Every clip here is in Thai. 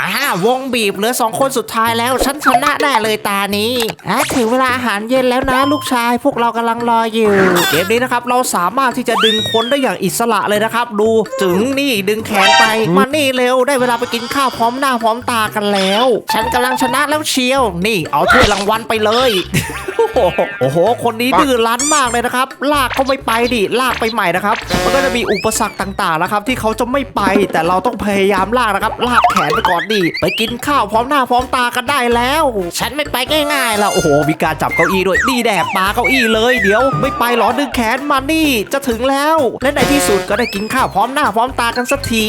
อ่าวงบีบเหลือสองคนสุดท้ายแล้วฉันชนะแน่เลยตานี้อะถึงเวลาอาหารเย็นแล้วนะลูกชาย พวกเรากำลังรออยู่ เกมนี้นะครับเราสามารถที่จะดึงคนได้อย่างอิสระเลยนะครับ ดูถึงนี่ดึงแขนไปมานี่เร็วได้เวลาไปกินข้าวพร้อมหน้าพร้อมตากันแล้ว ฉันกำลังชนะแล้วเชียว นี่เอาถ้วยรางวัลไปเลย โอ้โหโอ้โห คนนี้ดื้อรั้นมากเลยนะครับ ลากเขาไม่ไปดิ ลากไปใหม่นะครับ มันก็จะมีอุปสรรคต่างๆนะครับ ที่เขาจะไม่ไป แต่เราต้องพยายามลากนะครับ ลากแขนไปก่อนดิ ไปกินข้าวพร้อมหน้าพร้อมตากันได้แล้ว ฉันไม่ไปง่ายๆแล้วโอ้โห มีการจับเก้าอี้ด้วยนี่แดกปลาเก้าอี้เลย เดี๋ยวไม่ไปหรอดึงแขนมานี่ จะถึงแล้ว และในที่สุดก็ได้กินข้าวพร้อมหน้าพร้อมตากันสักที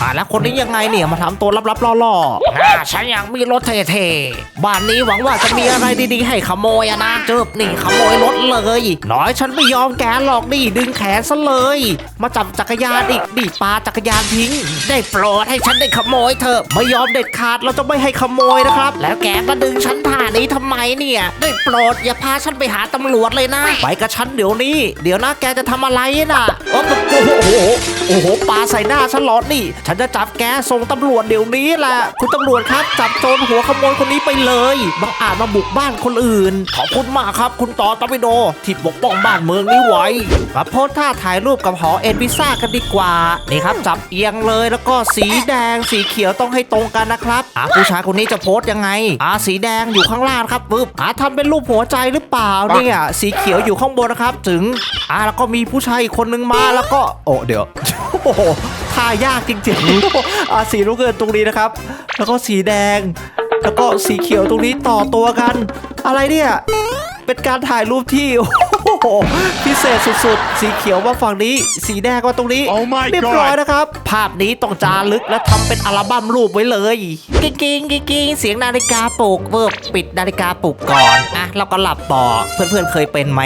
อ่าแล้วคนนี้ยังไงเนี่ย มาทำตัวลับๆล่อๆอ่าฉันอยากมีรถเท่ๆ บ้านนี้หวังว่าจะมีอะไรดีๆ ให้ขโมยอะนะเจิบนี่ขโมยรถเลยน้อยฉันไม่ยอมแกหรอกนี่ดึงแขนซะเลย มาจับจักรยานอีกดิปาจักรยานทิ้ง ได้โปรดให้ฉันได้ขโมยเถอะไม่ยอมเด็ดขาดเราจะไม่ให้ขโมยนะครับ แล้วแกมาดึงฉันท่านี้ทำไมเนี่ย ได้โปรดอย่าพาฉันไปหาตำรวจเลยนะไปกับฉันเดี๋ยวนี้ เดี๋ยวนะแกจะทำอะไรน่ะโอ้โหโอ้โหโอ้โหปาใส่หน้าฉันหรอดนี่ ฉันจะจับแกส่งตำรวจเดี๋ยวนี้แหละคุณตำรวจครับจับโจรหัวขโมยคนนี้ไปเลยบังอาจมาบุกบ้านคนอื่นขอบคุณมากครับ คุณต่อตอปิโดที่ปกป้องบ้านเมืองนี้ไว้มาโพสท่าถ่ายรูปกับหอเอ็นพิซซ่ากันดีกว่า นี่ครับ จับเอียงเลยแล้วก็สีแดงสีเขียวต้องให้ตรงกันนะครับอะผู้ชายคนนี้จะโพสยังไงอะสีแดงอยู่ข้างล่างครับปึ๊บอะทำเป็นรูปหัวใจหรือเปล่าเนี่ยสีเขียวอยู่ข้างบนนะครับถึงอะแล้วก็มีผู้ชายอีกคนนึงมาแล้วก็โอ้เดี๋ยวโอ้โหท่ายากจริงๆอะสีลูกเกินตรงนี้นะครับ แล้วก็สีแดง แล้วก็สีเขียวตรงนี้ต่อตัวกัน อะไรเนี่ย เป็นการถ่ายรูปที่ โอ้โหพิเศษสุดๆ สีเขียวมาฝั่งนี้ สีแดงมาตรงนี้ Oh my เรียบร้อย God นะครับ ภาพนี้ต้องจารึกและทำเป็นอัลบั้มรูปไว้เลยกิ๊งกิ๊งกิ๊งกิ๊งเสียงนาฬิกาปลุกเวิบปิดนาฬิกาปลุกก่อนอะเราก็หลับต่อเพื่อนๆเคยเป็นไหม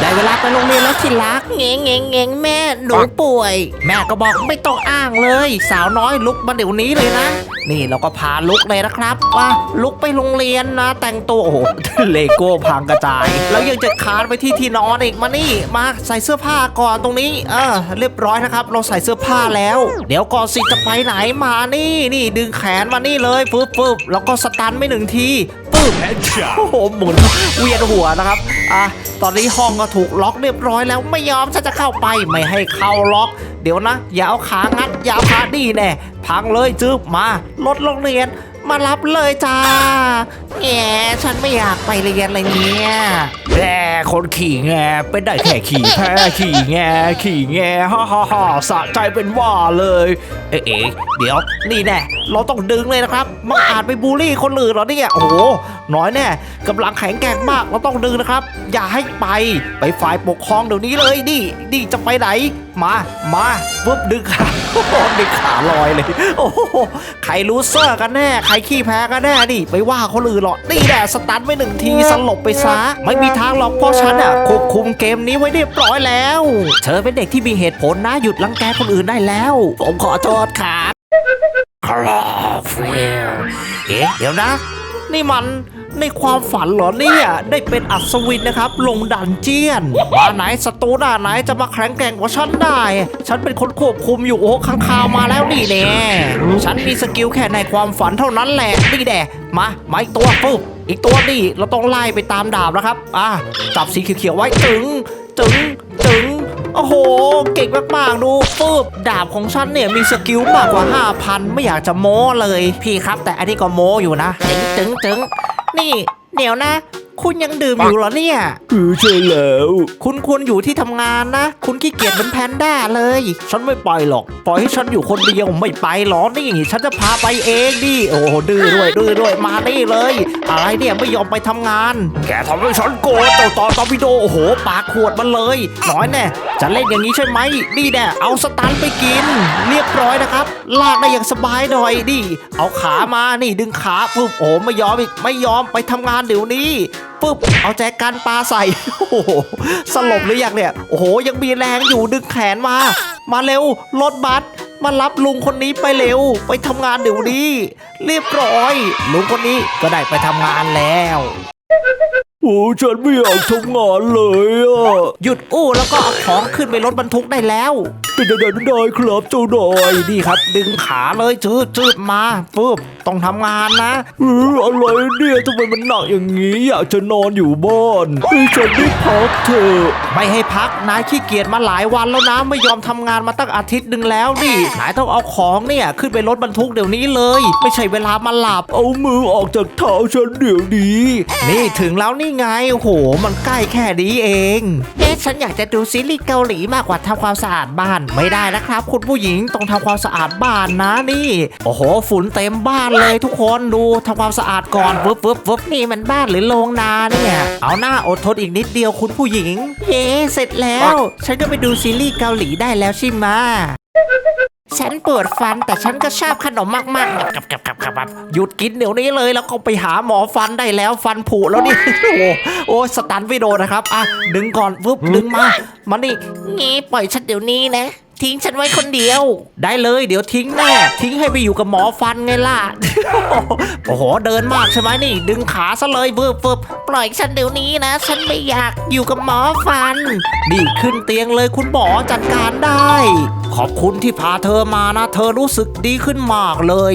ได้เวลาไปโรงเรียนแล้วที่รักเงงเงงเงงแม่หนูป่วย แม่ก็บอกไม่ต้องอ้างเลย สาวน้อยลุกมาเดี๋ยวนี้เลยนะ นี่เราก็พาลุกเลยนะครับว่าลุกไปโรงเรียนนะ แต่งตัวโอ้โห เลโก้พังกระจาย แล้วยังจะคานไปที่ที่นอนอีกมานี่ มาใส่เสื้อผ้าก่อนตรงนี้ เออ เรียบร้อยนะครับ เราใส่เสื้อผ้าแล้ว เดี๋ยวก่อนสิจะไปไหนมานี่นี่ดึงแขนมานี่เลยปึ๊บปึ๊บแล้วก็สตันไม่หนึ่งทีปึ๊บ Headshot. โอ้โหหมุนเวียนหัวนะครับอะตอนนี้ห้องก็ถูกล็อกเรียบร้อยแล้วไม่ยอมฉันจะเข้าไปไม่ให้เข้าล็อก เดี๋ยวนะอย่าเอาขางัดอย่าเอาขาดีแน่พังเลยจึบมารถโรงเรียน มารับเลยจ้าแง่ฉันไม่อยากไปเรียนเลยเนี่ย แหมคนขี่แงเป็นได้แค่ขี่แพ้ขี่แงขี่แงฮ่าฮ่าฮ่าสะใจเป็นว่าเลย เอ๊ะเอ๊ะเดี๋ยวนี่แน่เราต้องดึงเลยนะครับมาอาจไปบูลลี่คนอื่นเหรอเนี่ยโอ้โหน้อยแน่กำลังแข็งแกร่งมากเราต้องดึงนะครับ อย่าให้ไปไปฝ่ายปกครองเดี๋ยวนี้เลยนี่นี่จะไปไหน มามาปุ๊บดึงขาโอ้โหดึงขาลอยเลย โอ้โหใครรู้เซอร์กันแน่ ใครขี้แพ้กันแน่นี่ไปว่าคนอื่นหรอกนี่แหละสตันไว้หนึ่งทีสลบไปซะ ไม่มีทางหรอกเพราะฉันอะควบคุมเกมนี้ไว้เรียบร้อยแล้ว เธอเป็นเด็กที่มีเหตุผลนะหยุดรังแกคนอื่นได้แล้ว ผมขอโทษครับครับฟิลเอ๊ะเดี๋ยวนะ นี่มันในความฝันเหรอเนี่ยได้เป็นอัศวินนะครับ ลงดันเจียนมาไหนศัตรูหน้าไหนจะมาแข็งแกร่งกว่าฉันได้ ฉันเป็นคนควบคุมอยู่โอ้ข้างคาวมาแล้วนี่แน่ฉันมีสกิลแค่ในความฝันเท่านั้นแหละนี่แน่มามาอีกตัวปุ๊บอีกตัวนี่เราต้องไล่ไปตามดาบแล้วครับอะจับสีเขียวๆไว้ตึง ตึง ตึง โอ้โห เก่งมากๆ ดูปึ๊บดาบของฉันเนี่ยมีสกิลมากกว่า 5,000 ไม่อยากจะโม้เลย พี่ครับ แต่อันนี้ก็โม้อยู่นะ จึงจึงจึงนี่ เดี๋ยวนะ คุณยังดื่มอยู่เหรอเนี่ย คือใช่แล้ว คุณควรอยู่ที่ทำงานนะ คุณขี้เกียจเป็นแพนด้าเลย ฉันไม่ไปหรอก ปล่อยให้ฉันอยู่คนเดียวไม่ไปหรอกนี่ฉันจะพาไปเองดิ โอ้โหดื้อด้วยดื้อด้วยมานี่เลย อะไรเนี่ยไม่ยอมไปทำงาน แกทำให้ฉันโกรธเจ้าต่อตอวิโดโอ้โห ปากขวดมันเลย น้อยแน่จะเล่นอย่างนี้ใช่ไหมนี่แน่เอาสตันไปกิน เรียบร้อยนะครับ ลากได้อย่างสบายหน่อยดิเอาขามานี่ดึงขาปุ๊บโอ้โหไม่ยอมอีกไม่ยอมไปทำงานเดี๋ยวนี้ ปุ๊บเอาแจกันปลาใส่โอ้โหสลบหรือยังเนี่ยโอ้โหยังมีแรงอยู่ดึงแขนมา มาเร็วรถบัสมารับลุงคนนี้ไปเร็ว ไปทำงานเดี๋ยวนี้เรียบร้อย ลุงคนนี้ก็ได้ไปทำงานแล้วโอ้ฉันไม่อยากทำงานเลยอะ หยุดอู้แล้วก็เอาของขึ้นไปรถบรรทุกได้แล้ว เป็นยังไงได้ครับเจ้านายนี่ครับ ดึงขาเลยจืดจืดมาปึ๊บต้องทำงานนะเอออะไรเนี่ยทำไมมันหนักอย่างนี้อยากจะนอนอยู่บ้านให้ฉันได้พักเถอะไม่ให้พักนายขี้เกียจมาหลายวันแล้วนะไม่ยอมทำงานมาตั้งอาทิตย์หนึ่งแล้วนี่นายต้องเอาของเนี่ยขึ้นไปรถบรรทุกเดี๋ยวนี้เลย ไม่ใช่เวลามาหลับเอามือออกจากเท้าฉันเดี๋ยวนี้นี่ถึงแล้วนี่ไงโอ้โห มันใกล้แค่นี้เองเอ๊ะฉันอยากจะดูซีรีส์เกาหลีมากกว่าทำความสะอาดบ้านไม่ได้นะครับ คุณผู้หญิงต้องทำความสะอาดบ้านนะนี่ โอ้โห ฝุ่นเต็มบ้านเลยทุกคนดูทำความสะอาดก่อนฟึบฟึบฟึบนี่มันบ้านหรือโรงนาเนี่ยเอาหน้าอดทนอีกนิดเดียวคุณผู้หญิง เย้เสร็จแล้ว ฉันก็ไปดูซีรีส์เกาหลีได้แล้วใช่ไหมฉันปวดฟันแต่ฉันก็ชอบขนมมากๆกับกับกับกับกับหยุดกินเดี๋ยวนี้เลยแล้วก็ไปหาหมอฟันได้แล้วฟันผุแล้วนี่โอ้โอ้สตันไม่โดนะครับอะดึงก่อนฟึบดึงมามานี่งี้ปล่อยฉันเดี๋ยวนี้นะ ทิ้งฉันไว้คนเดียว ได้เลยเดี๋ยวทิ้งแน่ ทิ้งให้ไปอยู่กับหมอฟันไงล่ะ โอ้โห เดินมากใช่ไหมนี่ ดึงขาซะเลยเบิบเบิบปล่อยฉันเดี๋ยวนี้นะ ฉันไม่อยากอยู่กับหมอฟัน นี่ขึ้นเตียงเลยคุณหมอจัดการได้ ขอบคุณที่พาเธอมานะ เธอรู้สึกดีขึ้นมากเลย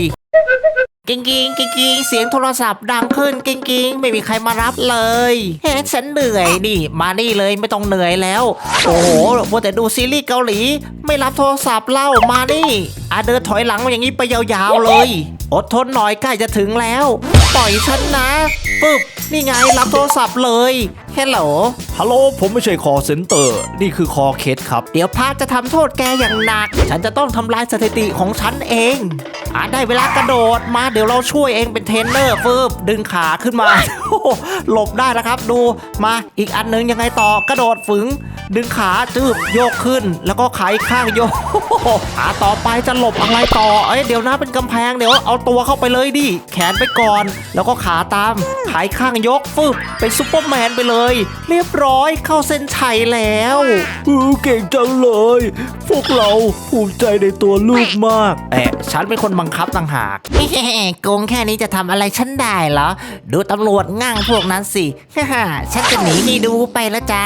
กิ้งกิ้งกิ้งกิ้งเสียงโทรศัพท์ดังขึ้นกิ้งกิ้งไม่มีใครมารับเลยเฮ้ฉันเหนื่อยนี่ มานี่เลยไม่ต้องเหนื่อยแล้ว โอ้โหมัวแต่ดูซีรีส์เกาหลี ไม่รับโทรศัพท์เล่ามานี่อะเดินถอยหลังมาอย่างนี้ไปยาวๆเลย อดทนหน่อยใกล้จะถึงแล้ว ปล่อยฉันนะปึ๊บนี่ไงรับโทรศัพท์เลย ลโหล ฮัลโหลผมไม่ใช่คอเซ็นเตอร์ นี่คือคอเคสครับ เดี๋ยวพาจะทำโทษแกอย่างหนัก ฉันจะต้องทำลายสถิติของฉันเองอะได้เวลากระโดดมาเดี๋ยวเราช่วยเองเป็นเทรนเนอร์ฟืบดึงขาขึ้นมาโอ้โหหลบได้แล้วครับดูมาอีกอันหนึงยังไงต่อกระโดดฝึง ดึงขาจืบโยกขึ้น แล้วก็ขาอีกข้างโยกอะต่อไปจะหลบอะไรต่อเอ้ยเดี๋ยวนะเป็นกำแพงเดี๋ยวเอาตัวเข้าไปเลยดิแขนไปก่อน แล้วก็ขาตามขาอีกข้างยกฟึบเป็นซุปเปอร์แมนไปเลยเรียบร้อยเข้าเส้นชัยแล้วเออเก่งจังเลย พวกเราภูมิใจในตัวลูกมากเอ๊ะฉันเป็นคนบังคับต่างหากโกงแค่นี้จะทำอะไรฉันได้เหรอ ดูตำรวจง่างพวกนั้นสิฉันจะหนีนี่ดูไปแล้วจ้า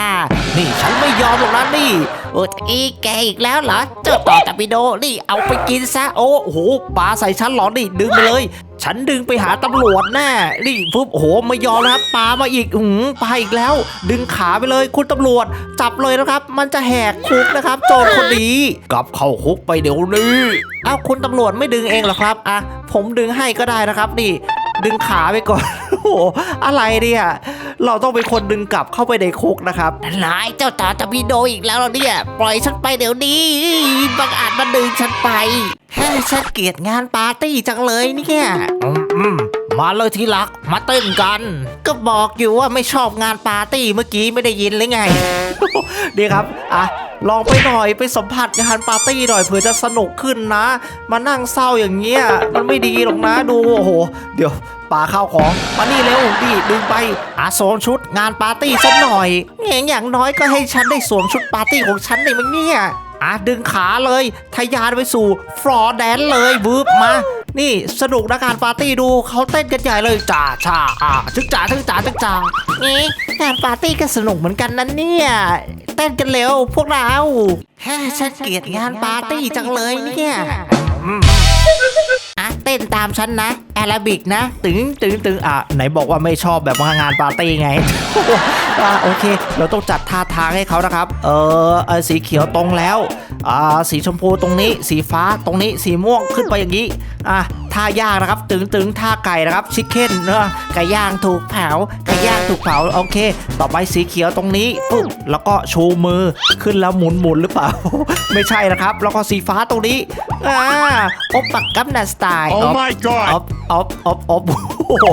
นี่ฉันไม่ยอมหรอกนะนี่โอ้อีแกอีกแล้วเหรอ เจ้าต่อตะปิโดนี่เอาไปกินซะ โอ้โหปลาใส่ฉันเหรอนี่ดึงไปเลย ฉันดึงไปหาตำรวจแน่นี่ปุ๊บโหไม่ยอมนะครับปามาอีกหืมปาอีกแล้ว ดึงขาไปเลยคุณตำรวจ จับเลยนะครับ มันจะแหกคุกนะครับ โจรคนนี้กลับเข้าคุกไปเดี๋ยวนี้เอ้าคุณตำรวจไม่ดึงเองเหรอครับอะผมดึงให้ก็ได้นะครับนี่ ดึงขาไปก่อน โอ้โหอะไรเนี่ย เราต้องเป็นคนดึงกลับเข้าไปในคุกนะครับ นายเจ้าตาตะพีโดอีกแล้วเหรอเนี่ย ปล่อยฉันไปเดี๋ยวนี้บังอาจมาดึงฉันไปแฮ่ฉันเกลียดงานปาร์ตี้จังเลยเนี่ยอืมอืมมาเลยที่รัก มาเต้นกัน ก็บอกอยู่ว่าไม่ชอบงานปาร์ตี้เมื่อกี้ไม่ได้ยินหรือไง ดีครับ อะ ลองไปหน่อยไปสัมผัสงานปาร์ตี้หน่อยเผื่อจะสนุกขึ้นนะ มานั่งเศร้าอย่างเงี้ยมันไม่ดีหรอกนะดูโอ้โห เดี๋ยวปาข้าวของมานี่เร็วดิดึงไปอาสวมชุดงานปาร์ตี้สักหน่อยเงี้ยอย่างน้อยก็ให้ฉันได้สวมชุดปาร์ตี้ของฉันได้มั้งเนี่ยอะดึงขาเลยทะยานไปสู่ฟลอร์แดนเลยบึบมา นี่สนุกนะการปาร์ตี้ดูเขาเต้นกันใหญ่เลยจ่าชาอะจึกจ่าจึกจ่าจึกจ่านี่งานปาร์ตี้ก็สนุกเหมือนกันนะเนี่ยเต้นกันเร็วพวกเราแฮ่ฉันเกลียดงานปาร์ตี้จังเลยเนี่ยอะเต้นตามฉันนะแอรบิกนะ ตึงตึงตึงอะไหนบอกว่าไม่ชอบแบบว่างานปาร์ตี้ไงอะโอเค เราต้องจัดท่าทางให้เขานะครับ เออเออสีเขียวตรงแล้ว อ่า สีชมพูตรงนี้ สีฟ้าตรงนี้ สีม่วงขึ้นไปอย่างนี้ อะท่าย่างนะครับ ตึงตึงท่าไก่นะครับ ชิคเก้นเนอะไก่ย่างถูกเผา ไก่ย่างถูกเผา โอเค ต่อไปสีเขียวตรงนี้ ปุ๊บ แล้วก็ชูมือ ขึ้นแล้วหมุนหมุนหรือเปล่า ไม่ใช่นะครับ แล้วก็สีฟ้าตรงนี้ อ่าโอปปักกัมนาสไตล์ Oh my อ god! อฟออฟออฟออฟโอ้โห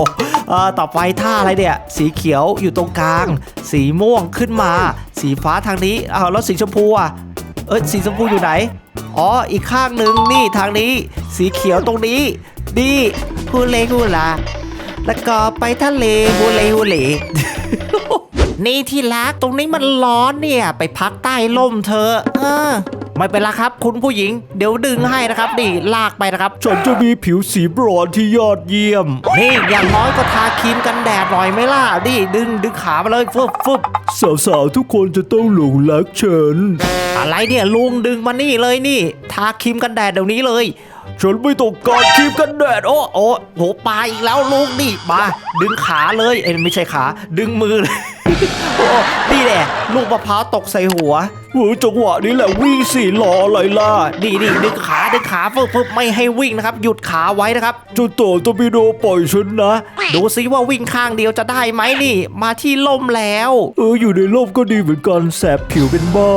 เอ่อต่อไปท่าอะไรเนี่ย สีเขียวอยู่ตรงกลาง สีม่วงขึ้นมา สีฟ้าทางนี้อ้าวแล้วสีชมพูอะเอ้ยสีชมพูอยู่ไหน อ๋อ อีกข้างหนึ่งนี่ทางนี้ สีเขียวตรงนี้ นี่ฮูเลฮูลา แล้วก็ไปทะเลฮูเลฮูเลนี่ที่รักตรงนี้มันร้อนเนี่ย ไปพักใต้ล่มเธอะเออ ไม่เป็นไรครับ คุณผู้หญิงเดี๋ยวดึงให้นะครับนี่ลากไปนะครับฉันจะมีผิวสีบรอนซ์ที่ยอดเยี่ยม นี่อย่างน้อยก็ทาครีมกันแดดหน่อยไหมล่ะนี่ดึงดึงขามาเลยฟึบฟึบสาวๆทุกคนจะต้องหลงรักฉัน อะไรเนี่ยลุงดึงมานี่เลยนี่ ทาครีมกันแดดเดี๋ยวนี้เลย ฉันไม่ต้องการครีมกันแดดโอ้โอ้โหปลาอีกแล้วลุงนี่มาดึงขาเลยเอ้ยไม่ใช่ขา ดึงมือเลย โอ้นี่แหละลูกมะพร้าวตกใส่หัวโหจังหวะนี้แหละวิ่งสี่ล้ออะไรล่ะนี่นี่ดึงขาดึงขาฟึบฟึบไม่ให้วิ่งนะครับ หยุดขาไว้นะครับเจุดโตตบิโดปล่อยฉันนะ ดูซิว่าวิ่งข้างเดียวจะได้ไหมนี่ มาที่ล่มแล้ว เอออยู่ในร่มก็ดีเหมือนกันแสบผิวเป็นบ้า